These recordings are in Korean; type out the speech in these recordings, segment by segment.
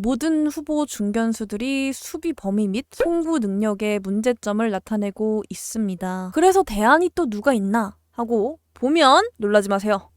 모든 후보 중견수들이 수비 범위 및 송구 능력에 문제점을 나타내고 있습니다. 그래서 대안이 또 누가 있나 하고 보면 놀라지 마세요.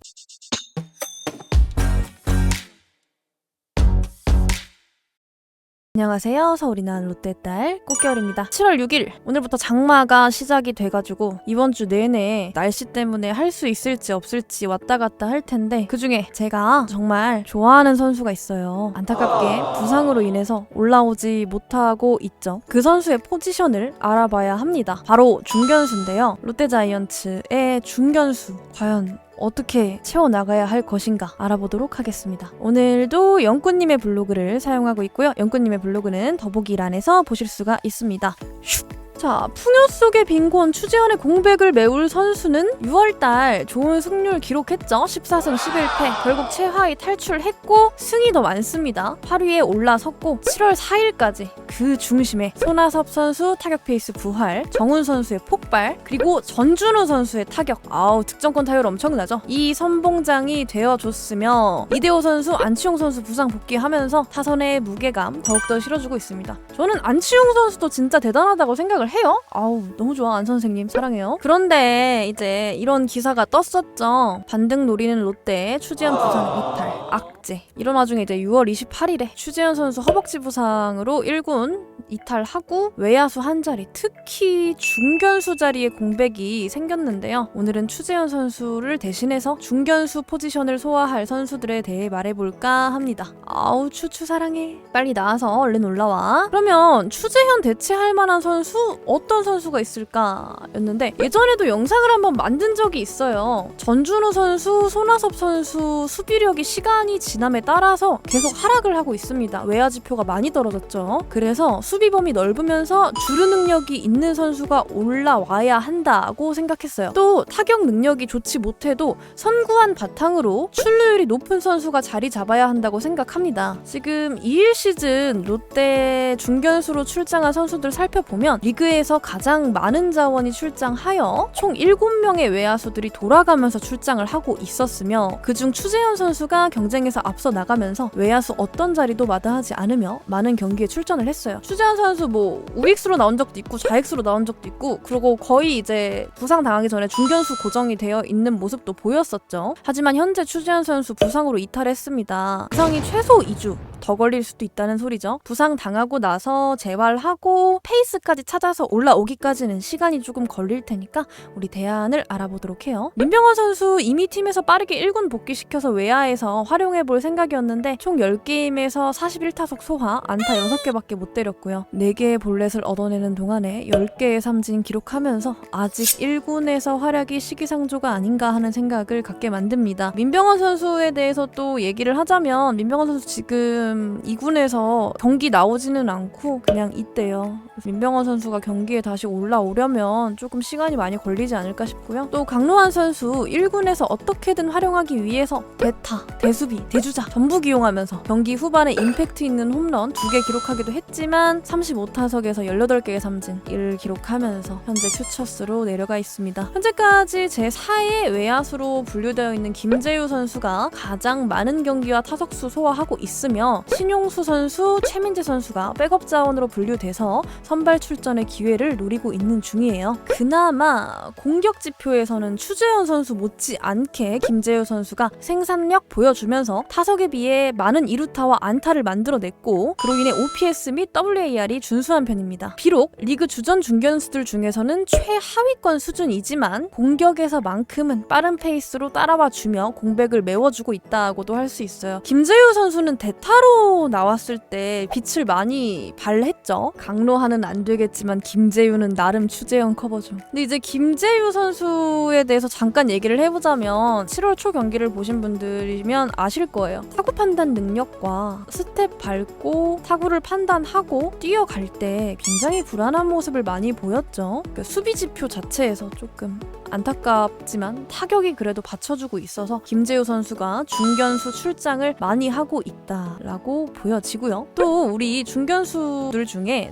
안녕하세요. 서울이 난 롯데 딸 꽃겨울입니다. 7월 6일 오늘부터 장마가 시작이 돼가지고 이번 주 내내 날씨 때문에 할 수 있을지 없을지 왔다 갔다 할 텐데 그 중에 제가 정말 좋아하는 선수가 있어요. 안타깝게 부상으로 인해서 올라오지 못하고 있죠. 그 선수의 포지션을 알아봐야 합니다. 바로 중견수인데요. 롯데자이언츠의 중견수 과연 어떻게 채워나가야 할 것인가 알아보도록 하겠습니다. 오늘도 영꾸님의 블로그를 사용하고 있고요. 영꾸님의 블로그는 더보기란에서 보실 수가 있습니다. 슉. 자, 풍요 속의 빈곤 추재현의 공백을 메울 선수는 6월달 좋은 승률 기록했죠. 14승 11패. 결국 최하위 탈출했고 승이 더 많습니다. 8위에 올라섰고 7월 4일까지 그 중심에 손아섭 선수 타격 페이스 부활, 정훈 선수의 폭발, 그리고 전준우 선수의 타격. 아우 득점권 타율 엄청나죠. 이 선봉장이 되어줬으며 이대호 선수, 안치홍 선수 부상 복귀하면서 타선의 무게감 더욱더 실어주고 있습니다. 저는 안치홍 선수도 진짜 대단하다고 생각을 해요. 아우 너무 좋아 안 선생님 사랑해요. 그런데 이제 이런 기사가 떴었죠. 반등 노리는 롯데 추지현 부상 이탈 악재 이런 와중에 이제 6월 28일에 추지현 선수 허벅지 부상으로 1군 이탈하고 외야수 한 자리 특히 중견수 자리에 공백이 생겼는데요. 오늘은 추재현 선수를 대신해서 중견수 포지션을 소화할 선수들에 대해 말해볼까 합니다. 아우 추추 사랑해. 빨리 나와서 얼른 올라와. 그러면 추재현 대체할 만한 선수 어떤 선수가 있을까였는데 예전에도 영상을 한번 만든 적이 있어요. 전준우 선수, 손아섭 선수 수비력이 시간이 지남에 따라서 계속 하락을 하고 있습니다. 외야 지표가 많이 떨어졌죠. 그래서 수비 범위 넓으면서 주루 능력이 있는 선수가 올라와야 한다고 생각했어요. 또 타격 능력이 좋지 못해도 선구한 바탕으로 출루율이 높은 선수가 자리 잡아야 한다고 생각합니다. 지금 2일 시즌 롯데 중견수로 출장한 선수들 살펴보면 리그에 서 가장 많은 자원이 출장하여 총 7명의 외야수들이 돌아가면서 출장을 하고 있었으며 그중 추재현 선수가 경쟁에서 앞서 나가면서 외야수 어떤 자리도 마다하지 않으며 많은 경기에 출전을 했어요. 추재현 선수 뭐 우익수로 나온 적도 있고 좌익수로 나온 적도 있고 그리고 거의 이제 부상 당하기 전에 중견수 고정이 되어 있는 모습도 보였었죠. 하지만 현재 추재현 선수 부상으로 이탈했습니다. 부상이 최소 2주 더 걸릴 수도 있다는 소리죠. 부상 당하고 나서 재활하고 페이스까지 찾아서 올라오기까지는 시간이 조금 걸릴 테니까 우리 대안을 알아보도록 해요. 민병헌 선수 이미 팀에서 빠르게 1군 복귀시켜서 외야에서 활용해 볼 생각이었는데 총 10게임에서 41타석 소화, 안타 6개밖에 못 때렸고요. 4개의 볼넷을 얻어내는 동안에 10개의 삼진 기록하면서 아직 1군에서 활약이 시기상조가 아닌가 하는 생각을 갖게 만듭니다. 민병헌 선수에 대해서 또 얘기를 하자면 민병헌 선수 지금 2군에서 경기 나오지는 않고 그냥 있대요. 민병헌 선수가 경기에 다시 올라오려면 조금 시간이 많이 걸리지 않을까 싶고요. 또 강로한 선수 1군에서 어떻게든 활용하기 위해서 대타, 대수비, 대주자 전부 기용하면서 경기 후반에 임팩트 있는 홈런 2개 기록하기도 했지만 35타석에서 18개의 삼진을 기록하면서 현재 퓨처스로 내려가 있습니다. 현재까지 제4의 외야수로 분류되어 있는 김재유 선수가 가장 많은 경기와 타석수 소화하고 있으며 신용수 선수, 최민재 선수가 백업 자원으로 분류돼서 선발 출전의 기회를 노리고 있는 중이에요. 그나마 공격 지표에서는 추재현 선수 못지 않게 김재유 선수가 생산력 보여주면서 타석에 비해 많은 이루타와 안타를 만들어냈고 그로 인해 OPS 및 WAR이 준수한 편입니다. 비록 리그 주전 중견수들 중에서는 최하위권 수준이지만 공격에서만큼은 빠른 페이스로 따라와 주며 공백을 메워주고 있다고도 할 수 있어요. 김재유 선수는 대타로 나왔을 때 빛을 많이 발했죠. 강로하는 안 되겠지만 김재유는 나름 추재현 커버죠. 근데 이제 김재유 선수에 대해서 잠깐 얘기를 해보자면 7월 초 경기를 보신 분들이면 아실 거예요. 타구 판단 능력과 스텝 밟고 타구를 판단하고 뛰어갈 때 굉장히 불안한 모습을 많이 보였죠. 그 수비 지표 자체에서 조금 안타깝지만 타격이 그래도 받쳐주고 있어서 김재우 선수가 중견수 출장을 많이 하고 있다라고 라고 보여지고요. 또 우리 중견수들 중에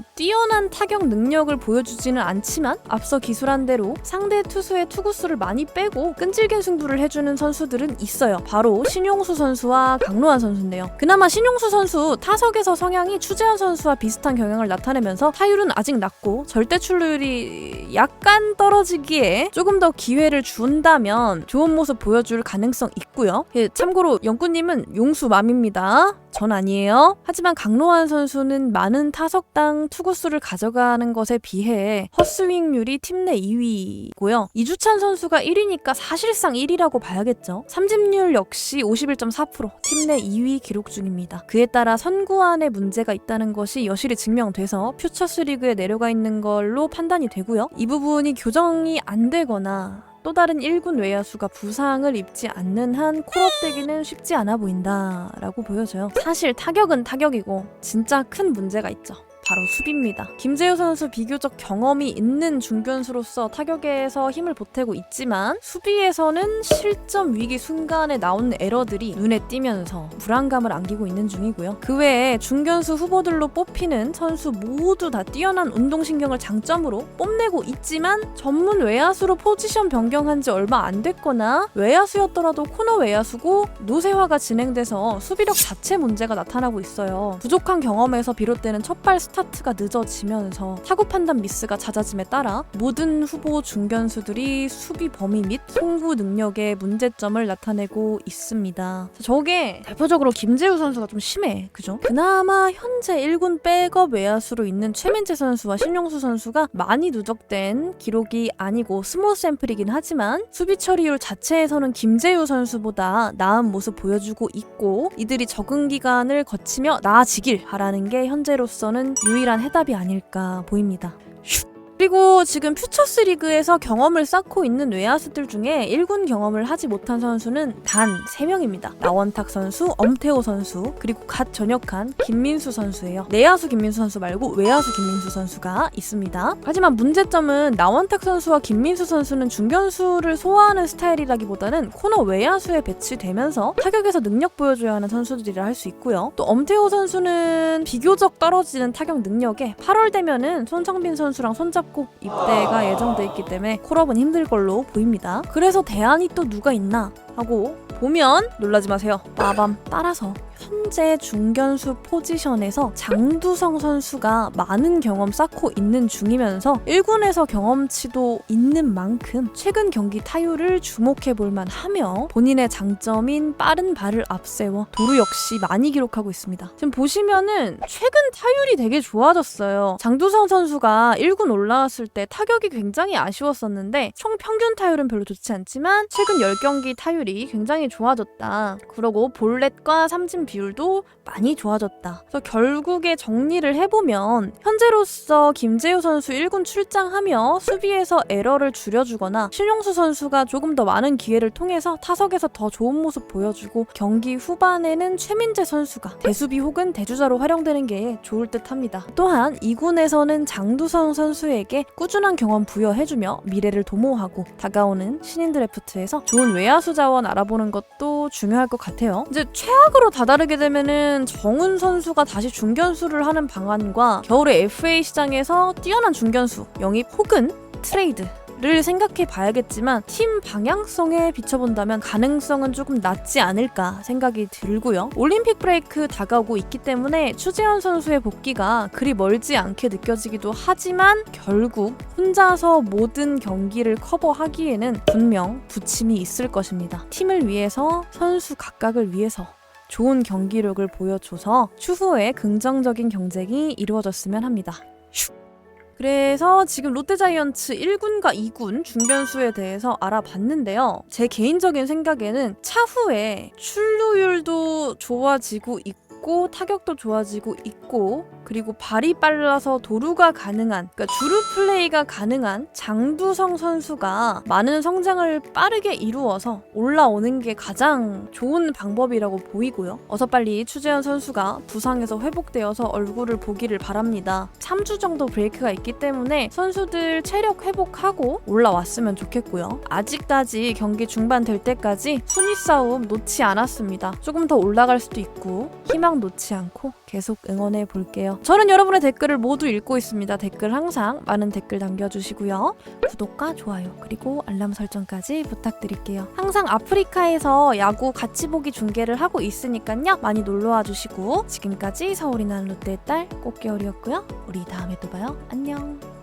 뛰어난 타격 능력을 보여주지는 않지만 앞서 기술한 대로 상대 투수의 투구수를 많이 빼고 끈질긴 승부를 해주는 선수들은 있어요. 바로 신용수 선수와 강로한 선수인데요. 그나마 신용수 선수 타석에서 성향이 추재현 선수와 비슷한 경향을 나타내면서 타율은 아직 낮고 절대 출루율이 약간 떨어지기에 조금 더 기회를 준다면 좋은 모습 보여줄 가능성 있고요. 예, 참고로 영구님은 용수 맘입니다. 전 아니에요. 하지만 강로한 선수는 많은 타석당 투구수를 가져가는 것에 비해 헛스윙률이 팀 내 2위고요. 이주찬 선수가 1위니까 사실상 1위라고 봐야겠죠. 삼진율 역시 51.4%팀 내 2위 기록 중입니다. 그에 따라 선구안에 문제가 있다는 것이 여실히 증명돼서 퓨처스 리그에 내려가 있는 걸로 판단이 되고요. 이 부분이 교정이 안 되거나 또 다른 1군 외야수가 부상을 입지 않는 한 콜업되기는 쉽지 않아 보인다라고 보여져요. 사실 타격은 타격이고 진짜 큰 문제가 있죠. 바로 수비입니다. 김재우 선수 비교적 경험이 있는 중견수로서 타격에서 힘을 보태고 있지만 수비에서는 실점 위기 순간에 나온 에러들이 눈에 띄면서 불안감을 안기고 있는 중이고요. 그 외에 중견수 후보들로 뽑히는 선수 모두 다 뛰어난 운동신경을 장점으로 뽐내고 있지만 전문 외야수로 포지션 변경한 지 얼마 안 됐거나 외야수였더라도 코너 외야수고 노쇠화가 진행돼서 수비력 자체 문제가 나타나고 있어요. 부족한 경험에서 비롯되는 첫발 스타 트가 늦어지면서 타구 판단 미스가 잦아짐에 따라 모든 후보 중견수들이 수비 범위 및 송구 능력에 문제점을 나타내고 있습니다. 저게 대표적으로 김재우 선수가 좀 심해, 그죠? 그나마 현재 1군 백업 외야수로 있는 최민재 선수와 신용수 선수가 많이 누적된 기록이 아니고 스몰 샘플이긴 하지만 수비 처리율 자체에서는 김재우 선수보다 나은 모습 보여주고 있고 이들이 적응 기간을 거치며 나아지길 바라는 게 현재로서는 유일한 해답이 아닐까 보입니다. 슉. 그리고 지금 퓨처스 리그에서 경험을 쌓고 있는 외야수들 중에 1군 경험을 하지 못한 선수는 단 3명입니다. 나원탁 선수, 엄태호 선수, 그리고 갓 전역한 김민수 선수예요. 내야수 김민수 선수 말고 외야수 김민수 선수가 있습니다. 하지만 문제점은 나원탁 선수와 김민수 선수는 중견수를 소화하는 스타일이라기보다는 코너 외야수에 배치되면서 타격에서 능력 보여줘야 하는 선수들이라 할 수 있고요. 또 엄태호 선수는 비교적 떨어지는 타격 능력에 8월 되면은 손성빈 선수랑 손잡고 입대가 예정돼 있기 때문에 콜업은 힘들 걸로 보입니다. 그래서 대안이 또 누가 있나 하고 보면 놀라지 마세요. 빠밤 따라서 현재 중견수 포지션에서 장두성 선수가 많은 경험 쌓고 있는 중이면서 1군에서 경험치도 있는 만큼 최근 경기 타율을 주목해 볼 만 하며 본인의 장점인 빠른 발을 앞세워 도루 역시 많이 기록하고 있습니다. 지금 보시면은 최근 타율이 되게 좋아졌어요. 장두성 선수가 1군 올라왔을 때 타격이 굉장히 아쉬웠었는데 총 평균 타율은 별로 좋지 않지만 최근 10경기 타율이 굉장히 좋아졌다. 그러고 볼넷과 삼진 비율도 많이 좋아졌다. 그래서 결국에 정리를 해보면 현재로서 김재우 선수 1군 출장하며 수비에서 에러를 줄여주거나 신용수 선수가 조금 더 많은 기회를 통해서 타석에서 더 좋은 모습 보여주고 경기 후반에는 최민재 선수가 대수비 혹은 대주자로 활용되는 게 좋을 듯 합니다. 또한 2군에서는 장두성 선수에게 꾸준한 경험 부여해주며 미래를 도모하고 다가오는 신인 드래프트에서 좋은 외야수 자원 알아보는 것도 중요할 것 같아요. 이제 최악으로 다다 르게 되면은 정훈 선수가 다시 중견수를 하는 방안과 겨울의 FA 시장에서 뛰어난 중견수 영입 혹은 트레이드 를 생각해 봐야겠지만 팀 방향성에 비춰본다면 가능성은 조금 낮지 않을까 생각이 들고요. 올림픽 브레이크 다가오고 있기 때문에 추재현 선수의 복귀가 그리 멀지 않게 느껴지기도 하지만 결국 혼자서 모든 경기를 커버하기에는 분명 부침이 있을 것입니다. 팀을 위해서 선수 각각을 위해서 좋은 경기력을 보여줘서 추후에 긍정적인 경쟁이 이루어졌으면 합니다. 슉. 그래서 지금 롯데자이언츠 1군과 2군 중견수에 대해서 알아봤는데요. 제 개인적인 생각에는 차후에 출루율도 좋아지고 있고 타격도 좋아지고 있고 그리고 발이 빨라서 도루가 가능한 그러니까 주루 플레이가 가능한 장두성 선수가 많은 성장을 빠르게 이루어서 올라오는 게 가장 좋은 방법이라고 보이고요. 어서 빨리 추재현 선수가 부상에서 회복되어서 얼굴을 보기를 바랍니다. 3주 정도 브레이크가 있기 때문에 선수들 체력 회복하고 올라왔으면 좋겠고요. 아직까지 경기 중반 될 때까지 순위 싸움 놓지 않았습니다. 조금 더 올라갈 수도 있고 희망 방 놓지 않고 계속 응원해 볼게요. 저는 여러분의 댓글을 모두 읽고 있습니다. 댓글 항상 많은 댓글 남겨주시고요. 구독과 좋아요 그리고 알람 설정까지 부탁드릴게요. 항상 아프리카에서 야구 같이 보기 중계를 하고 있으니까요. 많이 놀러와 주시고 지금까지 서울이 난 롯데의 딸 꽃겨울이었고요. 우리 다음에 또 봐요. 안녕.